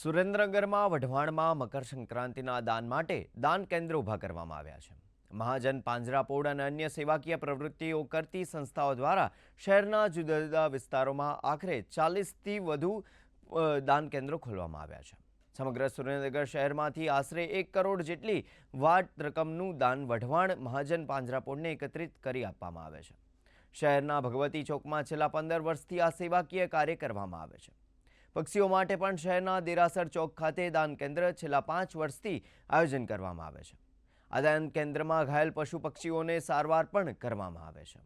સુરેન્દ્રનગરમાં વઢવાણમાં મકર સંક્રાંતિના દાન માટે દાન કેન્દ્ર ઊભા કરવામાં આવ્યા છે. મહાજન પાંજરાપોળ અને અન્ય સેવાકીય પ્રવૃત્તિઓ કરતી સંસ્થાઓ દ્વારા શહેરના જુદા જુદા વિસ્તારોમાં આખરે ચાલીસથી વધુ દાન કેન્દ્રો ખોલવામાં આવ્યા છે. સમગ્ર સુરેન્દ્રનગર શહેરમાંથી આશરે એક કરોડ જેટલી વાટ રકમનું દાન વઢવાણ મહાજન પાંજરાપોળને એકત્રિત કરી આપવામાં આવે છે. શહેરના ભગવતી ચોકમાં છેલ્લા પંદર વર્ષથી આ સેવાકીય કાર્ય કરવામાં આવે છે. પક્ષીઓ માટે પણ શહેરના દેરાસર ચોક ખાતે દાન કેન્દ્ર છેલ્લા પાંચ વર્ષથી આયોજન કરવામાં આવે છે. આ દાન કેન્દ્રમાં ઘાયલ પશુ પક્ષીઓને સારવાર પણ કરવામાં આવે છે.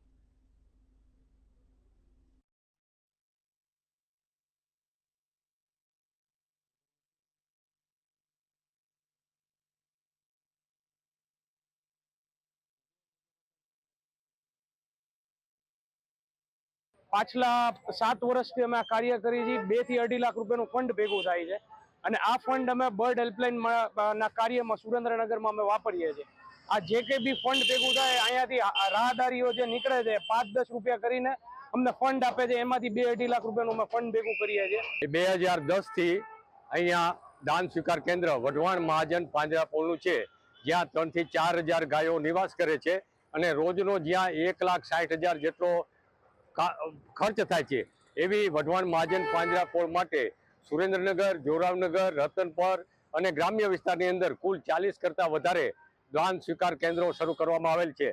પાછલા સાત વર્ષથી અમે આ કાર્ય કરી છીએ બેથી અઢી લાખ રૂપિયાનું ફંડ ભેગું થાય છે. અને આ ફંડ અમે બર્ડ હેલ્પલાઇન ના કાર્યમાં સુરેન્દ્રનગરમાં અમે વાપરીએ છીએ. આ જે કંઈ બી ફંડ ભેગું થાય, અહીંયાથી રાહદારીઓ જે નીકળે છે, પાંચ દસ રૂપિયા કરીને અમને ફંડ આપે છે. એમાંથી બે અઢી લાખ રૂપિયાનું અમે ફંડ ભેગું કરીએ છીએ. બે હજાર દસથી અહીંયા દાન સ્વીકાર કેન્દ્ર વઢવાણ મહાજન પાંજરાપોળનું છે. જ્યાં ત્રણથી ચાર હજાર ગાયો નિવાસ કરે છે. અને રોજનો જ્યાં એક લાખ સાઠ હજાર જેટલો ખર્ચ થાય છે. એવી વઢવાણ મહાજન પાંજરાપોળ માટે સુરેન્દ્રનગર, જોરાવનગર, રતનપર અને ગ્રામ્ય વિસ્તારની અંદર કુલ ચાલીસ કરતાં વધારે દાન સ્વીકાર કેન્દ્રો શરૂ કરવામાં આવેલ છે.